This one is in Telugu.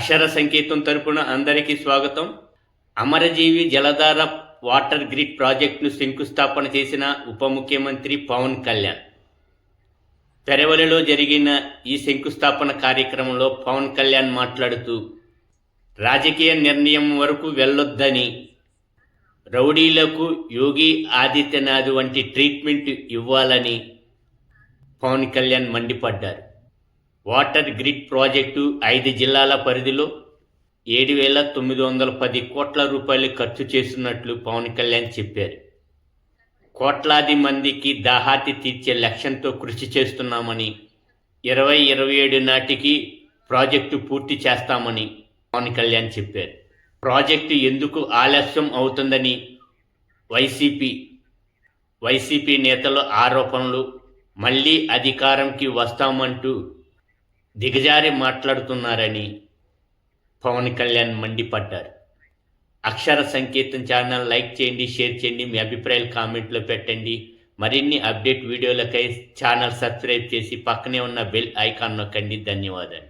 అక్షర సంకేతం తరపున అందరికీ స్వాగతం. అమరజీవి జలధార వాటర్ గ్రిడ్ ప్రాజెక్టును శంకుస్థాపన చేసిన ఉప ముఖ్యమంత్రి పవన్ కళ్యాణ్. పెరవలిలో జరిగిన ఈ శంకుస్థాపన కార్యక్రమంలో పవన్ కళ్యాణ్ మాట్లాడుతూ రాజకీయ నిర్ణయం వరకు వెళ్ళొద్దని రౌడీలకు యోగి ఆదిత్యనాథ్ వంటి ట్రీట్మెంట్ ఇవ్వాలని పవన్ కళ్యాణ్ మండిపడ్డారు. వాటర్ గ్రిడ్ ప్రాజెక్టు ఐదు జిల్లాల పరిధిలో ఏడు వేల తొమ్మిది వందల పది కోట్ల రూపాయలు ఖర్చు చేస్తున్నట్లు పవన్ కళ్యాణ్ చెప్పారు. కోట్లాది మందికి దాహాతి తీర్చే లక్ష్యంతో కృషి చేస్తున్నామని ఇరవై ఇరవై ఏడు నాటికి ప్రాజెక్టు పూర్తి చేస్తామని పవన్ కళ్యాణ్ చెప్పారు. ప్రాజెక్టు ఎందుకు ఆలస్యం అవుతుందని వైసీపీ వైసీపీ నేతల ఆరోపణలు మళ్ళీ అధికారంకి వస్తామంటూ దిగజారి మాట్లాడుతున్నారని పవన్ కళ్యాణ్ మండిపడ్డారు. అక్షర సంకేతం ఛానల్ లైక్ చేయండి షేర్ చేయండి మీ అభిప్రాయాలు కామెంట్లో పెట్టండి. మరిన్ని అప్డేట్ వీడియోలకై ఛానల్ సబ్స్క్రైబ్ చేసి పక్కనే ఉన్న బెల్ ఐకాన్ నొక్కండి. ధన్యవాదాలు.